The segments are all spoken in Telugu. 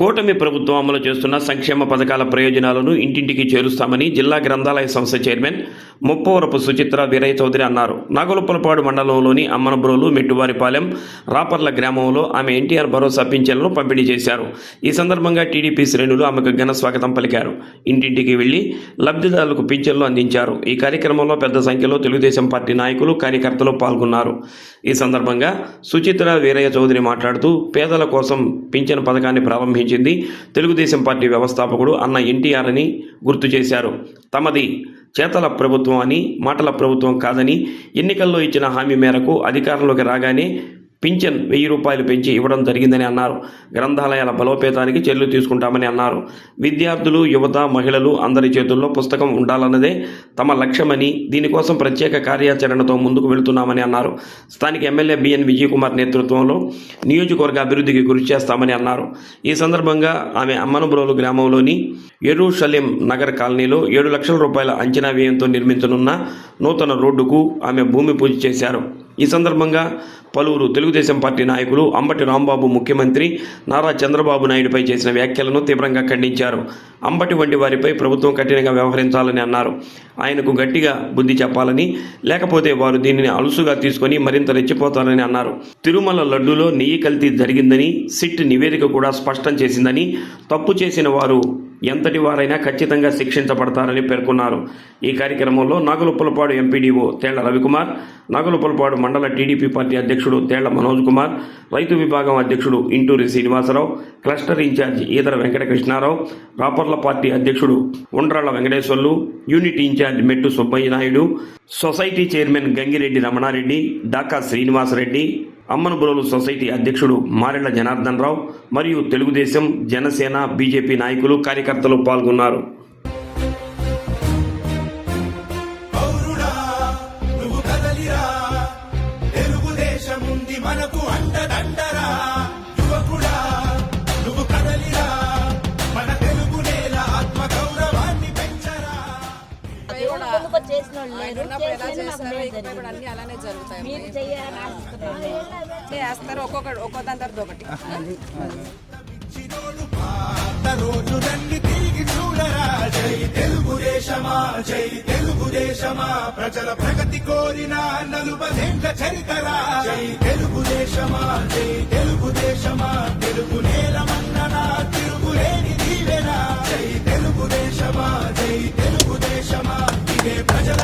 కూటమి ప్రభుత్వం అమలు చేస్తున్న సంక్షేమ పథకాల ప్రయోజనాలను ఇంటింటికి చేరుస్తామని జిల్లా గ్రంథాలయ సంస్థ చైర్మన్ ముప్పవరపు సుచిత్ర వీరయ్య చౌదరి అన్నారు. నాగలుప్పలపాడు మండలంలోని అమ్మనబ్రోలు మెట్టువారిపాలెం రాపర్ల గ్రామంలో ఆమె ఎన్టీఆర్ భరోసా పింఛన్లను పంపిణీ చేశారు. ఈ సందర్భంగా టీడీపీ శ్రేణులు ఆమెకు ఘన స్వాగతం పలికారు. ఇంటింటికి వెళ్ళి లబ్ధిదారులకు పింఛన్లు అందించారు. ఈ కార్యక్రమంలో పెద్ద సంఖ్యలో తెలుగుదేశం పార్టీ నాయకులు కార్యకర్తలు పాల్గొన్నారు. ఈ సందర్భంగా సుచిత్ర వీరయ్య చౌదరి మాట్లాడుతూ పేదల కోసం పింఛన్ పథకాన్ని ప్రారంభించారు. ప్రారంభించింది తెలుగుదేశం పార్టీ వ్యవస్థాపకుడు అన్న ఎన్టీఆర్ అని గుర్తు చేశారు. తమది చేతల ప్రభుత్వం అని మాటల ప్రభుత్వం కాదని ఎన్నికల్లో ఇచ్చిన హామీ మేరకు అధికారంలోకి రాగానే పింఛన్ వెయ్యి రూపాయలు పెంచి ఇవ్వడం జరిగిందని అన్నారు. గ్రంథాలయాల బలోపేతానికి చర్యలు తీసుకుంటామని అన్నారు. విద్యార్థులు యువత మహిళలు అందరి చేతుల్లో పుస్తకం ఉండాలన్నదే తమ లక్ష్యమని దీనికోసం ప్రత్యేక కార్యాచరణతో ముందుకు వెళుతున్నామని అన్నారు. స్థానిక ఎమ్మెల్యే బిఎన్ విజయకుమార్ నేతృత్వంలో నియోజకవర్గ అభివృద్ధికి కృషి చేస్తామని అన్నారు. ఈ సందర్భంగా ఆమె అమ్మనబ్రోలు గ్రామంలోని ఎరుషలేం నగర్ కాలనీలో ఏడు లక్షల రూపాయల అంచనా వ్యయంతో నిర్మించనున్న నూతన రోడ్డుకు ఆమె భూమి పూజ చేశారు. ఈ సందర్భంగా పలువురు తెలుగుదేశం పార్టీ నాయకులు అంబటి రాంబాబు ముఖ్యమంత్రి నారా చంద్రబాబు నాయుడుపై చేసిన వ్యాఖ్యలను తీవ్రంగా ఖండించారు. అంబటి వంటి వారిపై ప్రభుత్వం కఠినంగా వ్యవహరించాలని అన్నారు. ఆయనకు గట్టిగా బుద్ధి చెప్పాలని లేకపోతే వారు దీనిని అలుసుగా తీసుకొని మరింత రెచ్చిపోతారని అన్నారు. తిరుమల లడ్డూలో నెయ్యి కల్తీ జరిగిందని సిట్ నివేదిక కూడా స్పష్టం చేసిందని తప్పు చేసిన వారు ఎంతటి వారైనా ఖచ్చితంగా శిక్షించబడతారని పేర్కొన్నారు. ఈ కార్యక్రమంలో నాగులుప్పలపాడు ఎంపీడీఓ తేళ్ళ రవికుమార్ నాగులుప్పలపాడు మండల టీడీపీ పార్టీ అధ్యక్షుడు తేళ్ళ మనోజ్ కుమార్ రైతు విభాగం అధ్యక్షుడు Inturi Srinivasarao cluster incharge Edara Venkatakrishnarao Raparla party అధ్యక్షుడు Undralla Venkateswarlu unit incharge Mettu Subbaiah Naidu society chairman Gangireddy Ramanareddy Daka Srinivasareddy Ammanabrolu society అధ్యక్షుడు మారెళ్ళ జనార్దన్ రావు మరియు తెలుగుదేశం జనసేన బీజేపీ నాయకులు కార్యకర్తలు పాల్గొన్నారు మనకు అండదండరా యువకుడా నువ్వు కదలిరా మన తెలుగు నేల ఆత్మ గౌరవాన్ని పెంచరా చేసిన వాళ్ళు ఎలా చేస్తారో ఇక్కడ అన్ని అలానే జరుగుతాయి మీరు చెయ్యాలని ఒక్కొక్క ఒక్కో దాని తర్వాత ఒకటి తిరిగి చూడరా జై తెలుగుదేశమా జై తెలుగుదేశమా ప్రజల ప్రగతి కోరిన నలుబదేండ్ల చరితరా జై తెలుగుదేశమా జై తెలుగుదేశమా తెలుగు నేల మన్ననా తిరుగులేని దీవెనా జై తెలుగుదేశమా జై తెలుగుదేశమా ఇదే ప్రజల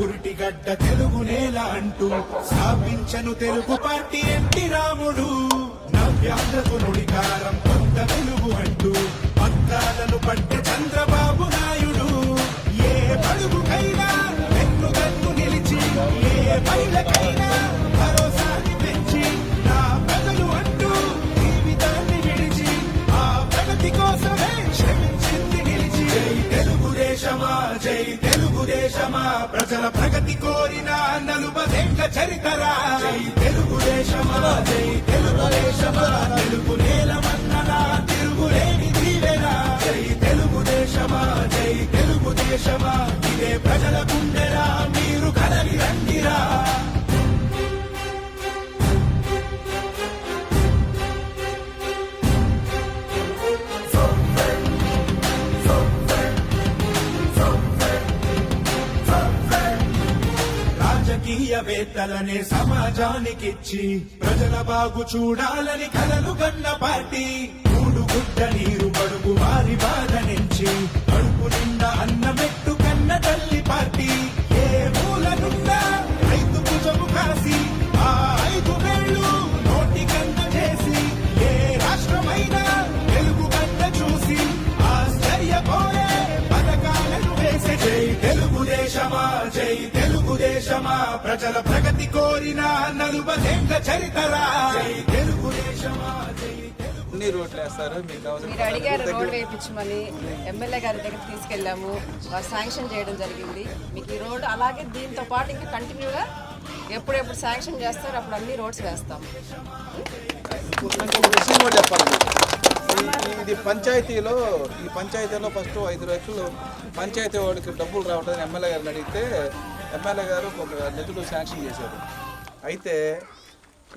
పురిటిగడ్డ తెలుగు నేల అంటూ స్థాపించను తెలుగు పార్టీ ఎన్టీ రాముడు. నవ్యాంధ్రకు నుడికారం కొత్త వెలుగు అంటూ పత్రాలను పట్టి చంద్రబాబు నాయుడు. ఏ పడుగుకైనా వెన్నుగన్ను నిలిచి ఏ మహిళకైనా భరోసాని పెంచి నా ప్రజలు అంటూ జీవితాన్ని విడిచి ఆ ప్రగతి కోసమే శ్రమించింది నిలిచి. జై తెలుగుదేశమా జై దేశమా? ప్రజల ప్రగతి కోరిన నలుబదేండ్ల చరితరా? జై తెలుగుదేశమా జై తెలుగుదేశమా తెలుగు నేలమన్ననా తిరుగులేని దీవెనా? జై తెలుగుదేశమా జై తెలుగుదేశమా ఇదే ప్రజల గుండెరా? మీరు కదలి రండిరా? రాజకీయవేత్తలనే సమాజానికిచ్చి ప్రజల బాగు చూడాలని కలలు కన్న పార్టీ. మూడు గుడ్డ నీరు బడుగు వారి బాధ నుంచి కడుపు నిండా అన్నమెట్టు కన్న తల్లి పార్టీ. తెలుగుదేశమా ప్రజల ప్రగతి కోరిన నలుబదేండ్ల చరితరా. తెలుగుదేశమా రోడ్లు వేస్తారు? మీరు అడిగారు రోడ్ వేయించమని. ఎమ్మెల్యే గారి దగ్గర తీసుకెళ్ళాము. శాంక్షన్ చేయడం జరిగింది. మీకు ఈ రోడ్ అలాగే దీంతో పాటు ఇంకా కంటిన్యూగా ఎప్పుడెప్పుడు శాంక్షన్ చేస్తారో అప్పుడు అన్ని రోడ్స్ వేస్తాం. ఇది పంచాయతీలో ఈ పంచాయతీలో ఫస్ట్ ఐదు లక్షలు పంచాయతీ వాడికి డబ్బులు రావట్లేదు ఎమ్మెల్యే గారిని అడిగితే ఎమ్మెల్యే గారు ఒక నిధులు శాంక్షన్ చేశారు. అయితే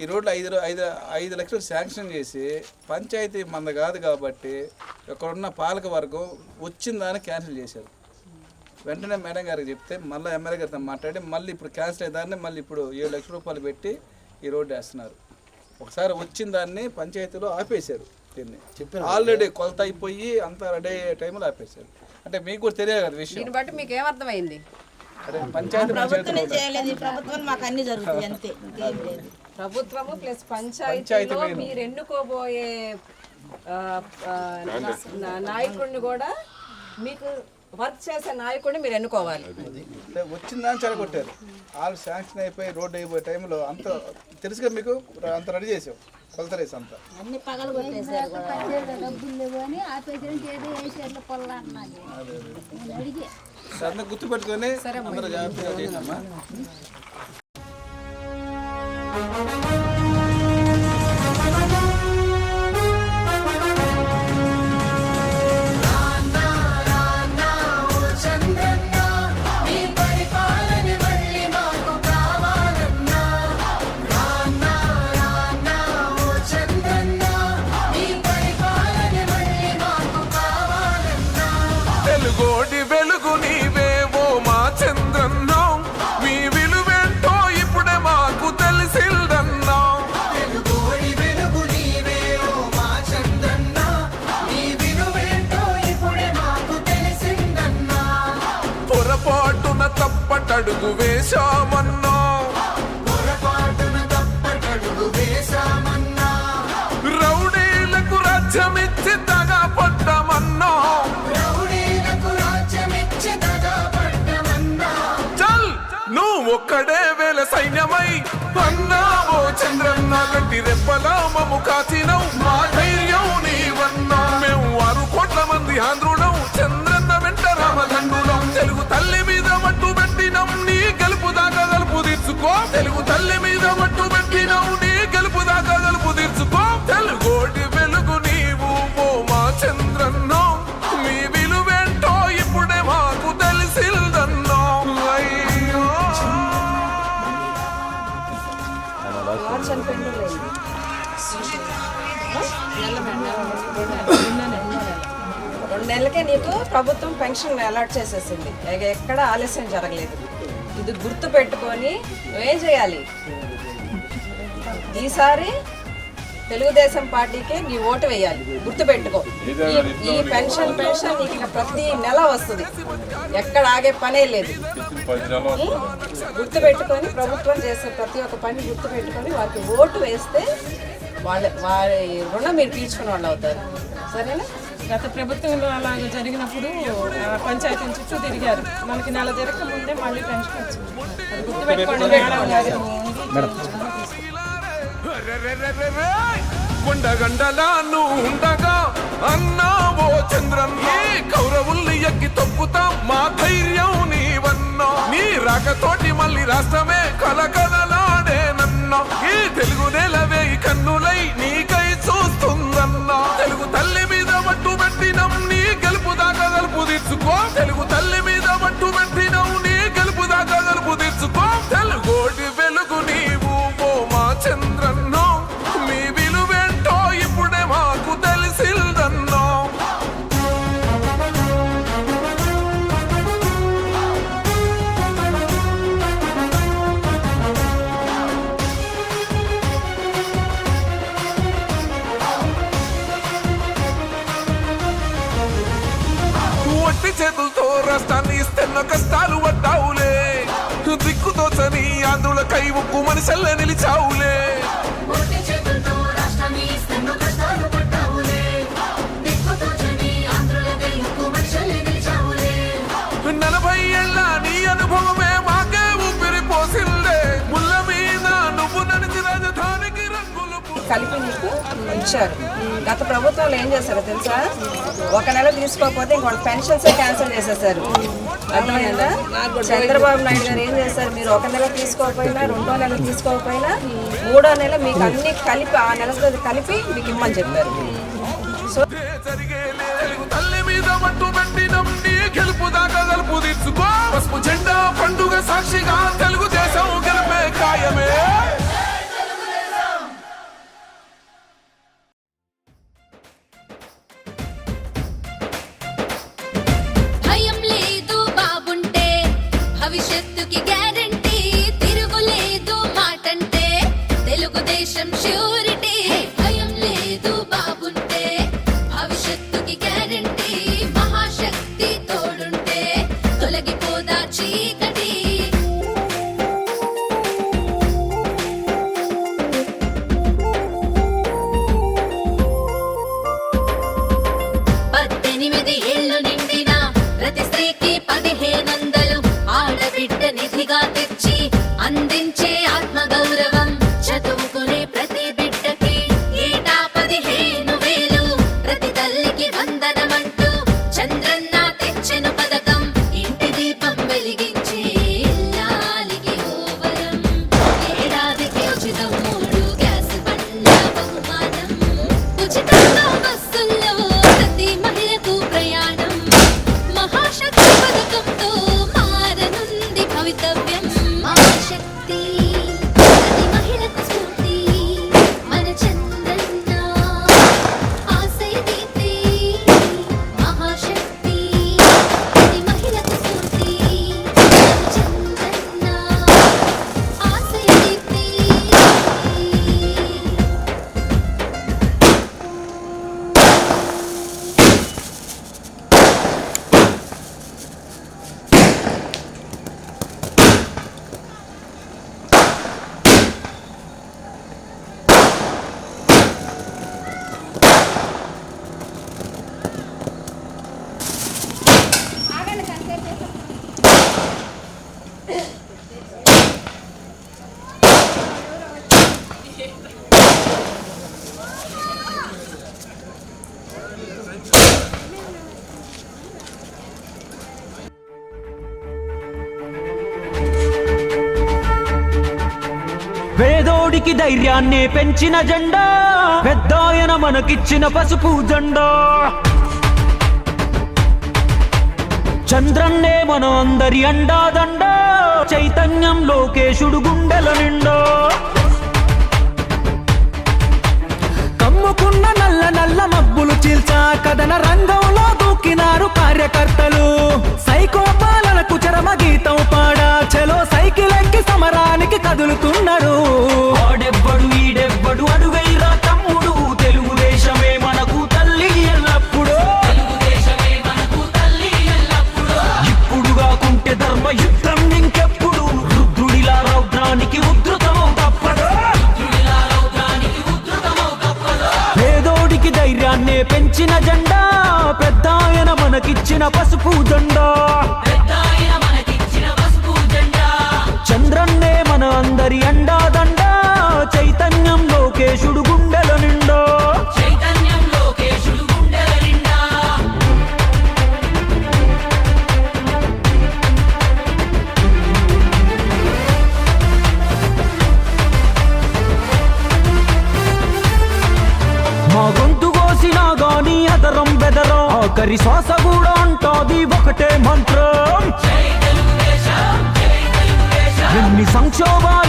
ఈ రోడ్లు ఐదు ఐదు ఐదు లక్షలు శాంక్షన్ చేసి పంచాయతీ మంద కాదు కాబట్టి ఇక్కడున్న పాలక వర్గం వచ్చిన దాన్ని క్యాన్సిల్ చేశారు. వెంటనే మేడం గారికి చెప్తే మళ్ళీ ఎమ్మెల్యే గారితో మాట్లాడి మళ్ళీ ఇప్పుడు క్యాన్సిల్ అయ్యేదాన్ని మళ్ళీ ఇప్పుడు ఏడు లక్షల రూపాయలు పెట్టి ఈ రోడ్డు వేస్తున్నారు. ఒకసారి వచ్చిన దాన్ని పంచాయతీలో ఆపేశారు దీన్ని. ఆల్రెడీ కొలత అయిపోయి అంతా రెడీ అయ్యే టైంలో ఆపేశారు. అంటే మీకు కూడా తెలియదు కదా విషయం. బట్టి మీకు ఏమర్థమైంది ప్రభుత్వం చేయలేదు. ఈ ప్రభుత్వం మాకు అన్ని జరుగుతాయి అంతే. ఇంకేం లేదు. ప్రభుత్వము ప్లస్ పంచాయతీలో మీరు ఎన్నుకోబోయే ఆ, ఆ, నాయకుడిని కూడా మీకు వర్క్ చేసే నాయకుడిని మీరు ఎన్నుకోవాలి. దాన్ని చెడగొట్టారు. వాళ్ళు శాంక్షన్ అయిపోయి రోడ్డు అయిపోయే టైంలో అంత తెలుసుగా మీకు? అంత రెడీ చేసాం కొలత రేసి అంతా. అన్ని పగలు కొట్టేశారు కూడా. డబ్బులు లేవు అని ఏదో వేసేట్లు పొల్ల అన్నది నేను అడిగి. సరే గుర్తు పెట్టుకొని అందరూ జాగ్రత్తగా చేసినమ్మా తప్పటడుగు వేశామన్నా. రౌడీలకు రాజ్యమిచ్చి తగా పడ్డమన్నా. దగా పడ్డమన్నా చల్ నువ్వు ఒక్కడే వేల సైన్యమై అన్నావో చంద్రన్న గట్టి రెప్పలా మము కాచినవు. మా ధైర్యం నీవన్నా. మేము ఆరు కోట్ల మంది ఆంధ్రులం చంద్రన్న వెంట రామదండులం. తెలుగు తల్లి తీర్చుకో తెలుగు తల్లి మీద మట్టు పెట్టినం నీ గెలుపు దాకా గలుపు తీర్చుకో. తెలుగోటి వెలుగు నీవు ఓ మా చంద్రన్నో. మీ విలువేంటో ఇప్పుడే మాకు తెలిసిందన్నో. అయ్యో. రెండేళ్ళకే నీకు ప్రభుత్వం పెన్షన్ అలాట్ చేసేసింది. ఎక్కడ ఆలస్యం జరగలేదు. ఇది గుర్తు పెట్టుకొని ఏం చేయాలి? ఈసారి తెలుగుదేశం పార్టీకే నీ ఓటు వేయాలి. గుర్తు పెట్టుకో ఈ- ఈ పెన్షన్ పెన్షన్ నీకు ప్రతి నెల వస్తుంది. ఎక్కడ ఆగే పనే లేదు. గుర్తు పెట్టుకొని ప్రభుత్వం చేసే ప్రతి ఒక్క పని గుర్తు పెట్టుకొని వారికి ఓటు వేస్తే వాళ్ళ వారి రుణం మీరు తీర్చుకునే వాళ్ళు అవుతారు. సరేనా? గత ప్రభుత్వంలో అలాగ జరిగినప్పుడు పంచాయతీ చుట్టూ తిరిగారు. మనకి నెల జరగక ముందే మళ్ళీ పెన్షన్ వచ్చింది. గుర్తుపెట్టుకోండి మేడం. గారు. కొండగండలా నువ్వు ఉండగా అన్నావో చంద్రన్న కౌరవుల్ని ఎక్కి తొక్కుతాం. మా ధైర్యం నీవన్నా. నీ రాకతోటి మళ్ళీ రాష్ట్రమే కలకలలాడేనన్నా ఈ తెలుగు నేలవే కన్నులై నీకై చూస్తుందన్నా. తెలుగు తల్లి దినం నీ గెలుపు దాకా గెలుపు తీర్చుకో. తెలుగు తల్లి కష్టాలు పడ్డావులే. దిక్కుతో చని ఆంధ్రుల కై ఉక్కు మనిషల్ల నిలిచావు పెంచారు గత ప్రభుత్వంలో ఏం చేశారో తెలుసా? ఒక నెల తీసుకోకపోతే ఇంకొక పెన్షన్స్ క్యాన్సిల్ చేసేసారు అర్థమైందా? చంద్రబాబు నాయుడు గారు ఏం చేశారు? మీరు ఒక నెల తీసుకోకపోయినా రెండో నెల తీసుకోకపోయినా మూడో నెల మీకు అన్ని కలిపి ఆ నెలతో కలిపి మీకు ఇమ్మని చెప్పారు. సో పండుగ సాక్షిగా తెలుగుదేశం గెలిపే relationship వేదోడికి ధైర్యాన్ని పెంచిన జెండా పెద్దాయన మనకిచ్చిన పసుపు జెండా. చంద్రన్నే మన అందరి అండాదండ చైతన్యం లోకేశుడు గుండెల నిండా. కళ్ళ నల్ల మబ్బులు చీల్చా కథన రంగంలో దూకినారు కార్యకర్తలు. సైకో పాలనకు చరమ గీతం పాడా చలో సైకిల్ ఎక్కి సమరానికి కదులుతున్నారు. ఆడెబ్బడు ఈడెబ్బడు అడుగై పసుపు జెండా. 上酒吧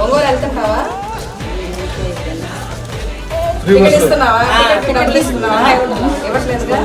ఒంగోలు వెళ్తుంటావా ఇస్తున్నావా? ఇస్తున్నావా? ఇవ్వట్లేదుగా?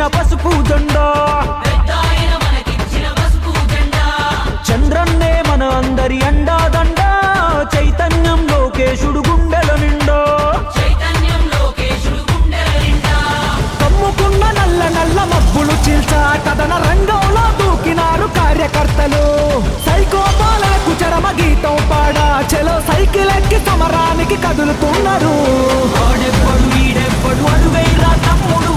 మనకిచ్చిన పసుపు జెండా. చంద్రన్నే మన అందరి అండా దండా చైతన్యం లోకేశుడు గుండెల నిండా. కమ్ముకున్న నల్ల నల్ల మబ్బులు చీల్చా. కథన రంగంలో దూకినారు కార్యకర్తలు. సైకో పాలకు చరమ గీతం పాడా. చెలో సైకిల్ ఎక్కి సమరానికి కదులుతున్నారు. ఆడెప్పుడు ఈడెప్పుడు అడుగైరా తమ్ముడు.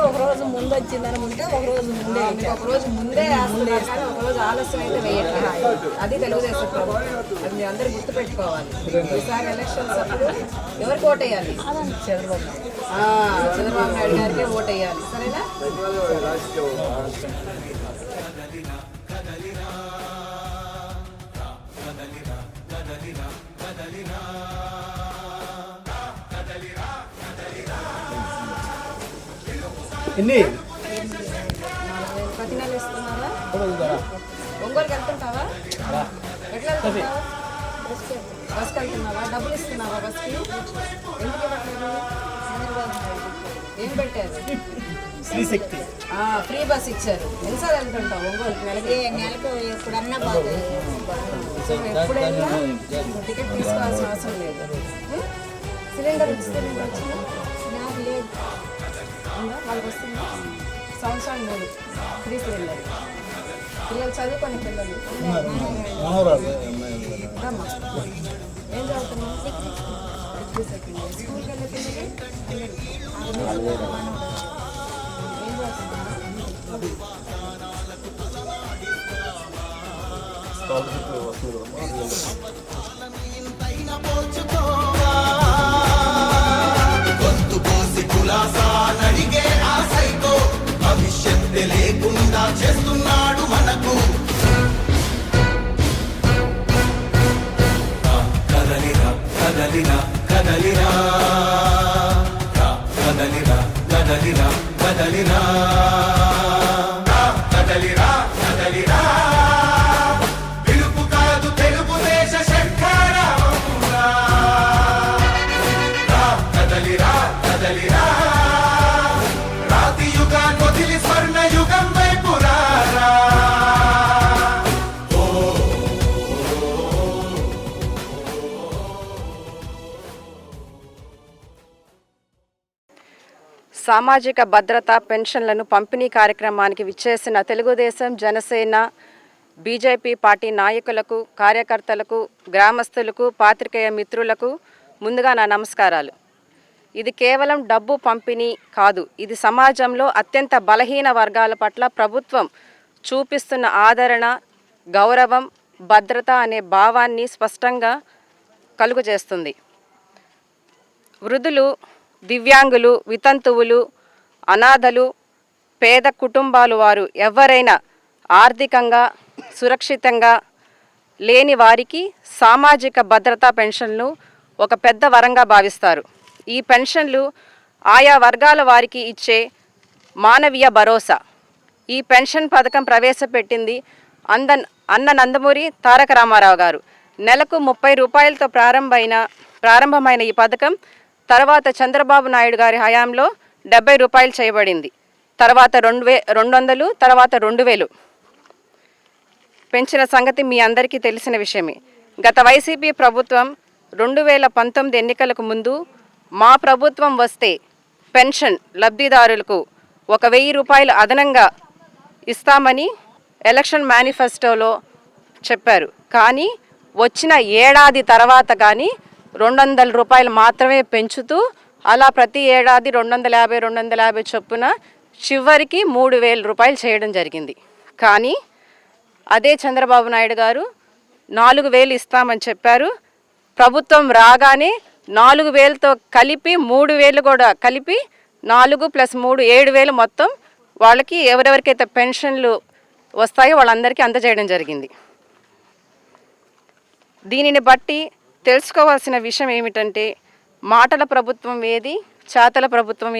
ఒక రోజు ముందు వచ్చిందని ఉంటే ఒక రోజు ముందే ఒకరోజు ఒక రోజు ముందే వేస్తున్నారు ఒక రోజు ఆలస్యం అయితే వేయట్లేదు. అది తెలుగుదేశం ప్రభుత్వం. అది మీ అందరూ గుర్తుపెట్టుకోవాలి. ఈసారి ఎలక్షన్స్ అప్పుడు ఎవరికి ఓటేయాలి? చంద్రబాబు. చంద్రబాబు నాయుడు గారికి ఓటేయాలి. సరేనా? ఎన్ని? ప్రతి నెల ఇస్తున్నారా ఒంగోలుకి వెళ్తుంటావా ఎట్లా బస్కి. వెళ్తున్నావా? డబ్బులు ఇస్తున్నావా బస్కి? ఎందుకు ఇవ్వట్లేదు? ఏం పెట్టారు? శ్రీశక్తి ఆ, ఫ్రీ బస్ ఇచ్చారు. ఎన్నిసార్లు వెళ్తుంటావు ఒంగోలుకి? నెలకి? నెలకు ఎప్పుడన్నా బాగా సో ఎప్పుడు వెళ్ళినా టికెట్ తీసుకోవాల్సిన అవసరం లేదు? సిలిండర్ లేదు ఉందా? వాళ్ళకి వస్తుందా సంవత్సరం మూడు ఫ్రీ సిలిండర్ పిల్లలు చదువుకొని పిల్లలు. ఏం చదువుతున్నావు? Degree second year. స్కూల్కి వెళ్ళే పిల్లలు? ఏం గుండె లేకుండా చేస్తున్నాడు మనకు. కదలిరా కదలిరా కదలిరా కదలిరా కదలిరా కదలిరా సామాజిక భద్రత పెన్షన్లను పంపిణీ కార్యక్రమానికి విచ్చేసిన తెలుగుదేశం జనసేన బీజేపీ పార్టీ నాయకులకు కార్యకర్తలకు గ్రామస్తులకు పాత్రికేయ మిత్రులకు ముందుగా నా నమస్కారాలు. ఇది కేవలం డబ్బు పంపిణీ కాదు ఇది సమాజంలో అత్యంత బలహీన వర్గాల పట్ల ప్రభుత్వం చూపిస్తున్న ఆదరణ గౌరవం భద్రత అనే భావాన్ని స్పష్టంగా కలుగజేస్తుంది. వృద్ధులు దివ్యాంగులు వితంతువులు అనాథలు పేద కుటుంబాలు వారు ఎవరైనా ఆర్థికంగా సురక్షితంగా లేని వారికి సామాజిక భద్రతా పెన్షన్లు ఒక పెద్ద వరంగా భావిస్తారు. ఈ పెన్షన్లు ఆయా వర్గాల వారికి ఇచ్చే మానవీయ భరోసా. ఈ పెన్షన్ పథకం ప్రవేశపెట్టింది అంద అన్న నందమూరి తారక రామారావు గారు. నెలకు ముప్పై రూపాయలతో ప్రారంభమైన ప్రారంభమైన ఈ పథకం తర్వాత చంద్రబాబు నాయుడు గారి హయాంలో డెబ్బై రూపాయలు చేయబడింది. తర్వాత రెండు వే రెండు వందలు తర్వాత రెండు వేలు. పెంచిన సంగతి మీ అందరికీ తెలిసిన విషయమే. గత వైసీపీ ప్రభుత్వం రెండు వేల పంతొమ్మిది ఎన్నికలకు ముందు మా ప్రభుత్వం వస్తే పెన్షన్ లబ్ధిదారులకు ఒక వెయ్యి రూపాయలు అదనంగా ఇస్తామని ఎలక్షన్ మేనిఫెస్టోలో చెప్పారు. కానీ వచ్చిన ఏడాది తర్వాత కానీ రెండు వందల రూపాయలు మాత్రమే పెంచుతూ అలా ప్రతి ఏడాది రెండు వందల యాభై రెండు వందల యాభై చొప్పున చివరికి మూడు వేల రూపాయలు చేయడం జరిగింది. కానీ అదే చంద్రబాబు నాయుడు గారు నాలుగు వేలు ఇస్తామని చెప్పారు. ప్రభుత్వం రాగానే నాలుగు వేలతో కలిపి మూడు వేలు కూడా కలిపి నాలుగు ప్లస్ మూడు ఏడు వేలు మొత్తం వాళ్ళకి ఎవరెవరికైతే పెన్షన్లు వస్తాయో వాళ్ళందరికీ అందజేయడం జరిగింది. దీనిని బట్టి తెలుసుకోవాల్సిన విషయం ఏమిటంటే మాటల ప్రభుత్వం ఏది చేతల ప్రభుత్వం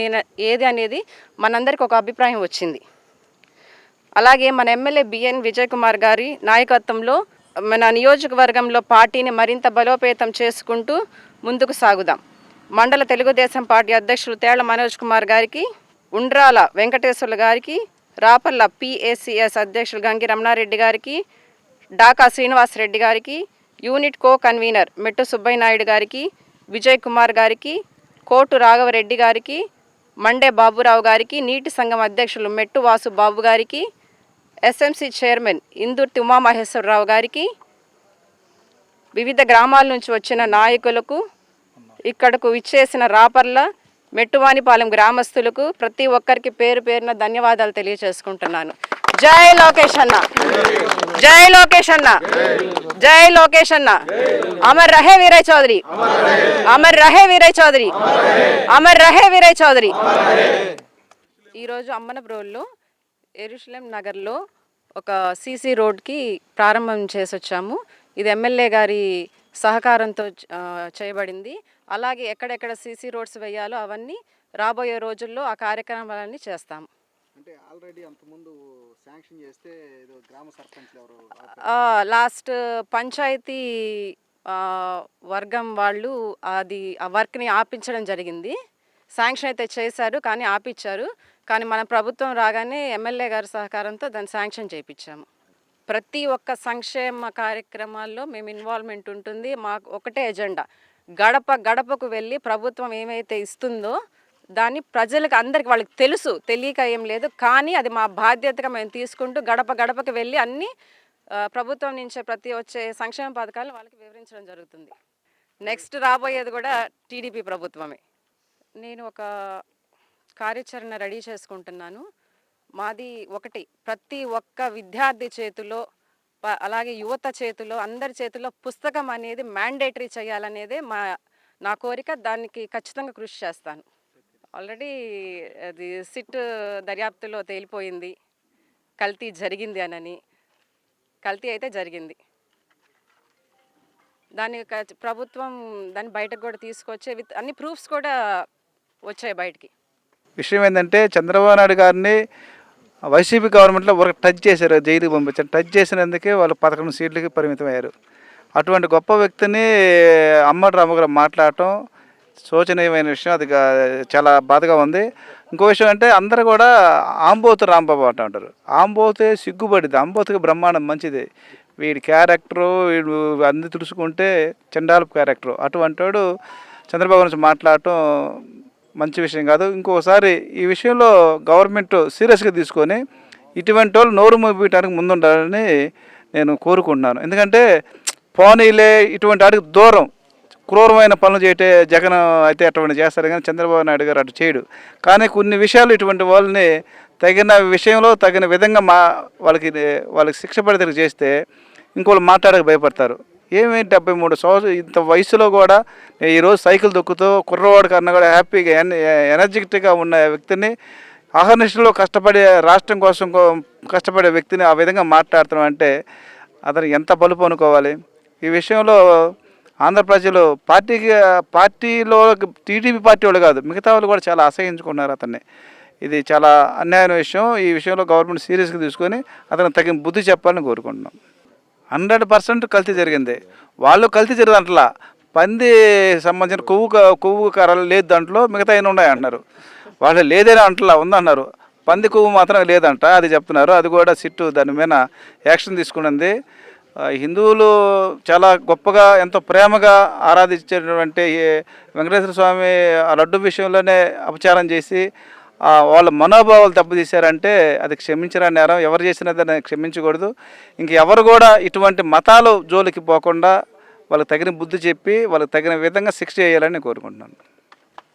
ఏది అనేది మనందరికి ఒక అభిప్రాయం వచ్చింది. అలాగే మన ఎమ్మెల్యే బిఎన్ విజయ్ కుమార్ గారి నాయకత్వంలో మన నియోజకవర్గంలో పార్టీని మరింత బలోపేతం చేసుకుంటూ ముందుకు సాగుదాం. మండల తెలుగుదేశం పార్టీ అధ్యక్షులు తేళ్ళ మనోజ్ కుమార్ గారికి ఉండ్రాల వెంకటేశ్వర్ల గారికి రాపల్ల పిఏసిఎస్ అధ్యక్షులు గంగి రమణారెడ్డి గారికి డాకా శ్రీనివాసరెడ్డి గారికి యూనిట్ కో కన్వీనర్ మెట్టు సుబ్బయ్య నాయుడు గారికి విజయ్ కుమార్ గారికి కోటు రాఘవరెడ్డి గారికి మండే బాబురావు గారికి నీటి సంఘం అధ్యక్షులు మెట్టు వాసు బాబు గారికి ఎస్ఎంసి చైర్మన్ ఇందుర్తి ఉమామహేశ్వరరావు గారికి వివిధ గ్రామాల నుంచి వచ్చిన నాయకులకు ఇక్కడకు ఇచ్చేసిన రాపర్ల మెట్టువానిపాలెం గ్రామస్తులకు ప్రతి ఒక్కరికి పేరు పేరున ధన్యవాదాలు తెలియజేసుకుంటున్నాను. జై లోకేష్ అన్న. జై లోకేష్ అన్న. జై లోకేష్ అన్న. అమర్ రహే వీరయ్ చౌదరి. అమర్ రహే వీరయ్ చౌదరి. అమర్ రహే వీరయ్ చౌదరి. ఈరోజు అమ్మనబ్రోల్లో ఎరుషలేం నగర్లో ఒక సీసీ రోడ్కి ప్రారంభం చేసి వచ్చాము ఇది ఎమ్మెల్యే గారి సహకారంతో చేయబడింది. అలాగే ఎక్కడెక్కడ సీసీ రోడ్స్ వేయాలో అవన్నీ రాబోయే రోజుల్లో ఆ కార్యక్రమాలన్నీ చేస్తాము అంటే ఆల్రెడీ అంతకుముందు శాంక్షన్ చేస్తే ఏదో గ్రామ ఎవరు లాస్ట్ పంచాయతీ వర్గం వాళ్ళు అది ఆ వర్క్ని ఆపించడం జరిగింది. శాంక్షన్ అయితే చేశారు కానీ ఆపించారు కానీ మన ప్రభుత్వం రాగానే ఎమ్మెల్యే గారి సహకారంతో దాన్ని శాంక్షన్ చేయించాము ప్రతి ఒక్క సంక్షేమ కార్యక్రమాల్లో మేము ఇన్వాల్వ్మెంట్ ఉంటుంది. మాకు ఒకటే ఎజెండా. గడప గడపకు వెళ్ళి ప్రభుత్వం ఏమైతే ఇస్తుందో దాన్ని ప్రజలకు అందరికి వాళ్ళకి తెలుసు తెలియక ఏం లేదు. కానీ అది మా బాధ్యతగా మేము తీసుకుంటూ గడప గడపకి వెళ్ళి అన్ని ప్రభుత్వం నుంచి ప్రతి వచ్చే సంక్షేమ పథకాలను వాళ్ళకి వివరించడం జరుగుతుంది. నెక్స్ట్ రాబోయేది కూడా టీడీపీ ప్రభుత్వమే. నేను ఒక కార్యాచరణ రెడీ చేసుకుంటున్నాను. మాది ఒకటి. ప్రతి ఒక్క విద్యార్థి చేతిలో ప- అలాగే యువత చేతిలో అందరి చేతిలో పుస్తకం అనేది మ్యాండేటరీ చేయాలనేదే మా నా కోరిక. దానికి ఖచ్చితంగా కృషి చేస్తాను. ఆల్రెడీ అది సిట్ దర్యాప్తులో తేలిపోయింది. కల్తీ జరిగింది అనని. కల్తీ అయితే జరిగింది. దాని ప్రభుత్వం దాన్ని బయటకు కూడా తీసుకొచ్చే విత్ అన్ని ప్రూఫ్స్ కూడా వచ్చాయి బయటికి. విషయం ఏంటంటే చంద్రబాబు నాయుడు గారిని వైసీపీ గవర్నమెంట్లో ఒక టచ్ చేశారు జైలుకి పంపించారు టచ్ చేసినందుకే వాళ్ళు పదకొండు సీట్లకి పరిమితం అయ్యారు అటువంటి గొప్ప వ్యక్తిని అమ్మడు రామగారు మాట్లాడటం శోచనీయమైన విషయం. అది చాలా బాధగా ఉంది. ఇంకో విషయం అంటే అందరూ కూడా ఆంబోతు రాంబాబు అంట అంటారు ఆంబోతే సిగ్గుపడింది ఆంబోతుకి బ్రహ్మాండం మంచిది. వీడి క్యారెక్టరు వీడు అన్ని తుడుచుకుంటే చండాలపు క్యారెక్టరు. అటువంటి వాడు చంద్రబాబు నుంచి మాట్లాడటం మంచి విషయం కాదు. ఇంకోసారి ఈ విషయంలో గవర్నమెంట్ సీరియస్గా తీసుకొని ఇటువంటి వాళ్ళు నోరు మూపించడానికి ముందుండాలని నేను కోరుకుంటున్నాను. ఎందుకంటే పోనీలే ఇటువంటి వాడికి దూరం. క్రూరమైన పనులు చేయటే జగన్ అయితే అటువంటి చేస్తారు కానీ చంద్రబాబు నాయుడు గారు అటు చేయడు. కానీ కొన్ని విషయాలు ఇటువంటి వాళ్ళని తగిన విషయంలో తగిన విధంగా మా వాళ్ళకి వాళ్ళకి శిక్ష పడితే చేస్తే ఇంకోళ్ళు మాట్లాడక భయపడతారు. ఏమి డెబ్బై మూడు సంవత్సరాలు ఇంత వయసులో కూడా ఈరోజు సైకిల్ దొక్కుతూ కుర్రవాడి కన్నా కూడా హ్యాపీగా ఎన్ ఎనర్జెటిక్గా ఉన్న వ్యక్తిని అహర్నిశలో కష్టపడే రాష్ట్రం కోసం కష్టపడే వ్యక్తిని ఆ విధంగా మాట్లాడుతున్నాం అంటే అతను ఎంత బలుపు అనుకోవాలి? ఈ విషయంలో ఆంధ్ర ప్రజలు పార్టీకి పార్టీలో టీడీపీ పార్టీ వాళ్ళు కాదు మిగతా వాళ్ళు కూడా చాలా అసహించుకున్నారు అతన్ని. ఇది చాలా అన్యాయమైన విషయం. ఈ విషయంలో గవర్నమెంట్ సీరియస్గా తీసుకొని అతను తగిన బుద్ధి చెప్పాలని కోరుకుంటున్నాం. హండ్రెడ్ పర్సెంట్ కల్తీ జరిగింది. వాళ్ళు కల్తీ జరిగిందంటలా పంది సంబంధించిన కొవ్వు క- కొవ్వు కర్రలు లేదు దాంట్లో మిగతా అయినా ఉన్నాయి అంటున్నారు. వాళ్ళు లేదని అంటలా ఉందన్నారు. పంది కొవ్వు మాత్రం లేదంట అది చెప్తున్నారు. అది కూడా సిట్టు దాని మీద యాక్షన్ తీసుకున్నది హిందువులు చాలా గొప్పగా ఎంతో ప్రేమగా ఆరాధించేటువంటి వెంకటేశ్వర స్వామి ఆ లడ్డు విషయంలోనే అపచారం చేసి వాళ్ళ మనోభావాలు దెబ్బతీశారంటే అది క్షమించరా నేరం. ఎవరు చేసినా దాన్ని క్షమించకూడదు. ఇంక ఎవరు కూడా ఇటువంటి మతాలు జోలికి పోకుండా వాళ్ళకి తగిన బుద్ధి చెప్పి వాళ్ళకి తగిన విధంగా శిక్ష చేయాలని కోరుకుంటున్నాను.